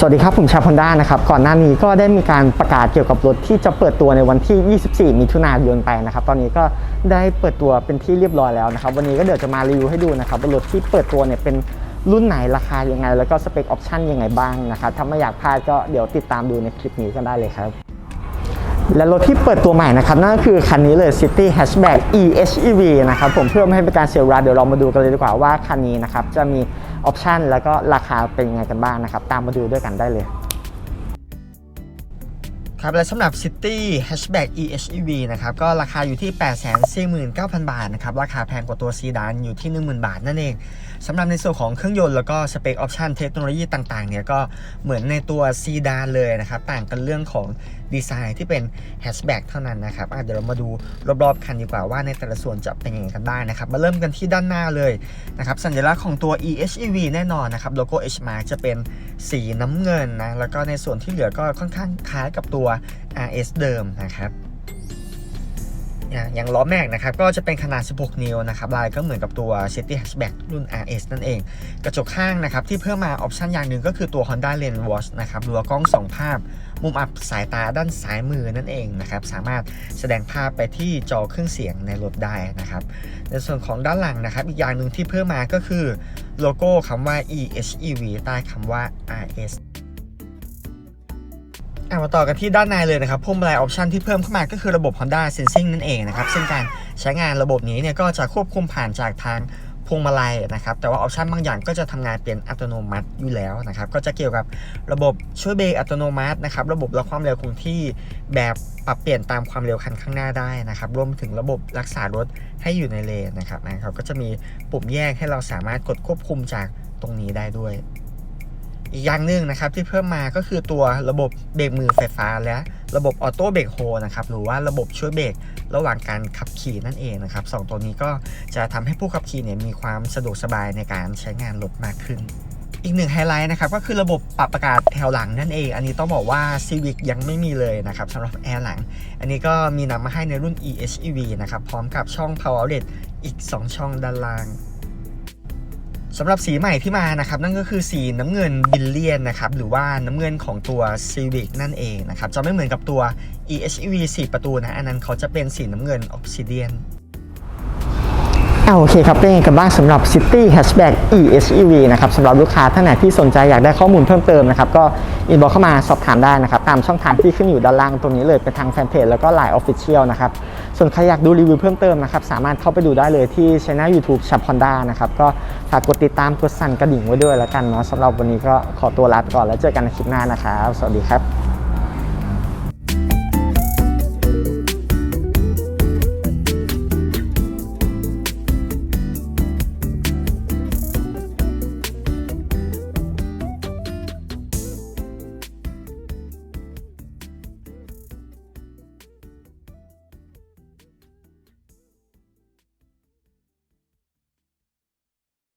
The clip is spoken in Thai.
สวัสดีครับ ผมชาพอนด้านะครับ ก่อนหน้านี้ก็ได้มีการประกาศเกี่ยวกับรถที่จะเปิดตัวในวันที่ 24 มิถุนายนไปนะครับ ตอนนี้ก็ได้เปิดตัวเป็นที่เรียบร้อยแล้วนะครับ วันนี้ก็เดี๋ยวจะมารีวิวให้ดูนะครับว่ารถที่เปิดตัวเนี่ยเป็นรุ่นไหนราคายังไง แล้วก็สเปคออปชั่นยังไงบ้างนะครับ ถ้าไม่อยากพลาดก็เดี๋ยวติดตามดูในคลิปนี้กันได้เลยครับ และรถที่เปิดตัวใหม่นะครับนั่นก็คือคันนี้เลย City Hatchback EHEV นะครับผมเพื่อไม่ให้เป็นการเสียเวลาเดี๋ยวเรามาดูกันเลยดีกว่าว่าคันนี้นะครับจะมีออปชันแล้วก็ราคาเป็นยังไงกันบ้างนะครับตามมาดูด้วยกันได้เลยครับและสำหรับ City Hatchback EHEV นะครับก็ราคาอยู่ที่ 849,000 บาทนะครับราคาแพงกว่าตัวซีดานอยู่ที่ 10,000 บาทนั่นเองสำหรับในส่วนของเครื่องยนต์แล้วก็สเปคออปชันเทคโนโลยีต่างๆเนี่ยก็เหมือนในตัวซีดานเลยนะครับต่างกันเรื่องของ ดีไซน์ที่เป็นแฮชแบ็กเท่านั้นนะครับเดี๋ยวเรามาดูรอบๆคันดีกว่าว่าในแต่ละส่วนจะเป็นยังไงกันบ้างนะครับ มาเริ่มกันที่ด้านหน้าเลยนะครับสัญลักษณ์ของตัว EHEV แน่นอนนะครับโลโก้ H mark จะเป็นสีน้ำเงินนะแล้วก็ในส่วนที่เหลือก็ค่อนข้างคล้ายกับตัว RS เดิมนะครับ อย่างล้อแม็กนะครับ ก็จะเป็นขนาด 16 นิ้วนะครับลายก็เหมือนกับตัว City Hatchback รุ่น RS นั่นเอง กระจกข้างนะครับ ที่เพิ่มมาออปชันอย่างหนึ่งก็คือตัว Honda Lens Watch นะครับรือว่ากล้อง 2 ภาพ มุมอับสายตาด้านซ้ายมือนั่นเองนะครับ สามารถแสดงภาพไปที่จอเครื่องเสียงในรถได้นะครับ ในส่วนของด้านหลังนะครับ อีกอย่างหนึ่งที่เพิ่มมาก็คือโลโก้คำว่า EHEV ใต้คำว่า RS อะมาต่อกันที่ด้านในเลยนะครับพวงมาลัยออปชันที่เพิ่มเข้ามาก็คือระบบ Honda Sensing นั่นเองนะครับซึ่งการใช้งานระบบนี้เนี่ยก็จะควบคุมผ่านจากทางพวงมาลัยนะครับแต่ว่าออปชันบางอย่างก็จะทำงานเป็นอัตโนมัติอยู่แล้วนะครับก็จะเกี่ยวกับระบบช่วยเบรกอัตโนมัตินะครับระบบล็อกความเร็วคงที่แบบปรับเปลี่ยนตามความเร็วคันข้างหน้าได้นะครับรวมถึงระบบรักษารถให้อยู่ในเลนนะครับนะครับก็จะมีปุ่มแยกให้เราสามารถกดควบคุมจากตรงนี้ได้ด้วย อีกอย่างหนึ่งนะครับที่เพิ่มมาก็คือตัวระบบเบรกมือไฟฟ้าและระบบออโต้เบรกโฮนะครับหรือว่าระบบช่วยเบรกระหว่างการขับขี่นั่นเองนะครับสองตัวนี้ก็จะทำให้ผู้ขับขี่เนี่ยมีความสะดวกสบายในการใช้งานรถมากขึ้น อีกหนึ่งไฮไลท์นะครับก็คือระบบปรับอากาศแถวหลังนั่นเอง อันนี้ต้องบอกว่า Civic ยังไม่มีเลยนะครับสำหรับแอร์หลัง อันนี้ก็มีนำมาให้ในรุ่น EHEV นะครับพร้อมกับช่อง Power Outlet อีก 2 ช่องด้านล่าง สำหรับสีใหม่ที่มานะครับนั่นก็คือสีน้ำเงินบิลเลียนนะครับหรือว่าน้ำเงินของตัว Civic นั่นเองนะครับจะไม่เหมือนกับตัว EHEV 4 ประตูนะอันนั้นเขาจะเป็นสีน้ำเงิน Obsidian อ่าโอเคครับเป็นยังไงกันบ้างสำหรับ City Hatchback EHEV นะครับสำหรับลูกค้าท่านไหนที่สนใจอยากได้ข้อมูลเพิ่มเติมนะครับก็อินบ็อกเข้ามาสอบถามได้นะครับตามช่องทางที่ขึ้นอยู่ด้านล่างตรงนี้เลยเป็นทางแฟนเพจแล้วก็ Line Official นะครับ ส่วนใครอยากดูรีวิวเพิ่มเติมนะครับ สามารถเข้าไปดูได้เลยที่ช่อง YouTube ชับฮอนด้านะครับ ก็ฝากกดติดตามกดสั่นกระดิ่งไว้ด้วยแล้วกันเนาะสำหรับวันนี้ก็ขอตัวลาไปก่อนแล้วเจอกันในคลิปหน้านะครับ สวัสดีครับ